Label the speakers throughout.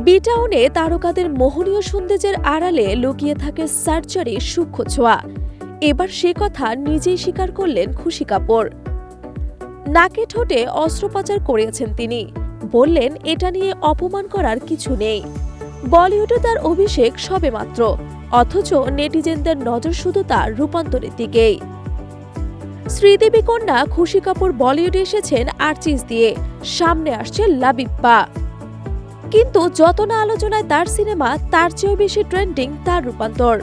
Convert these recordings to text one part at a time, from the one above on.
Speaker 1: বিটাউনে তারকাদের মোহনীয় সৌন্দর্যের আড়ালে লুকিয়ে থাকে সার্জারি সূক্ষ্ম ছোঁয়া। এবার সে কথা নিজেই স্বীকার করলেন খুশি কাপুর। নাকে ঠোঁটে অস্ত্রোপচার করিয়েছেন তিনি। বললেন, এটা নিয়ে অপমান করার কিছু নেই। বলিউডে তার অভিষেক সবেমাত্র, অথচ নেটিজেনদের নজর শুধু তার রূপান্তরের দিকেই। শ্রীদেবী কন্যা খুশি কাপুর বলিউডে এসেছেন আর্চিস দিয়ে। সামনে আসছে লাবিপ্পা। কিন্তু যত না আলোচনায় তার সিনেমা, তার চেয়েও বেশি ট্রেন্ডিং তার রূপান্তর।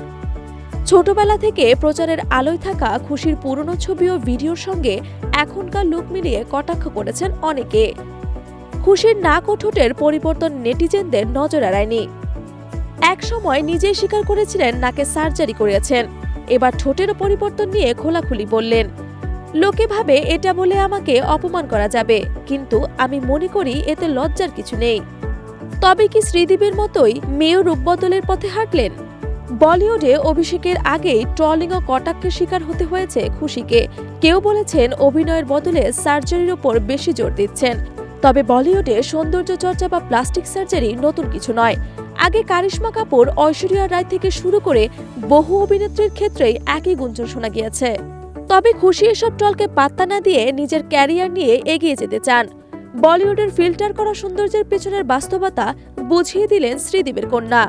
Speaker 1: ছোটবেলা থেকে প্রচারের আলোয় থাকা খুশির পুরনো ছবি ও ভিডিওর সঙ্গে এখনকার লুক মিলিয়ে কটাক্ষ করেছেন অনেকে। খুশির নাক ও ঠোঁটের পরিবর্তন নেটিজেনদের নজর এড়ায়নি। এক সময় নিজেই স্বীকার করেছিলেন, নাকে সার্জারি করিয়েছেন। এবার ঠোঁটেরও পরিবর্তন নিয়ে খোলাখুলি বললেন, লোকে ভাবে এটা বলে আমাকে অপমান করা যাবে, কিন্তু আমি মনে করি এতে লজ্জার কিছু নেই। তবে কি শ্রীদেবীর মতোই মেয়েও রূপবদলের পথে হাঁটলেন? বলিউডে অভিষেকের আগেই ট্রলিং ও কটাক্ষের শিকার হতে হয়েছে খুশিকে। কেউ বলেছেন অভিনয়ের বদলে সার্জারির ওপর বেশি জোর দিচ্ছেন। তবে বলিউডে সৌন্দর্য চর্চা বা প্লাস্টিক সার্জারি নতুন কিছু নয়। আগে কারিশ্মা কাপুর, ঐশ্বরিয়া রায় থেকে শুরু করে বহু অভিনেত্রীর ক্ষেত্রেই একই গুঞ্জন শোনা গিয়েছে। তবে খুশি এসব টলকে পাত্তা না দিয়ে নিজের ক্যারিয়ার নিয়ে এগিয়ে যেতে চান। বলিউডের ফিল্টার করা সৌন্দর্যের পেছনের বাস্তবতা বুঝিয়ে দিলেন শ্রীদেবের কন্যা।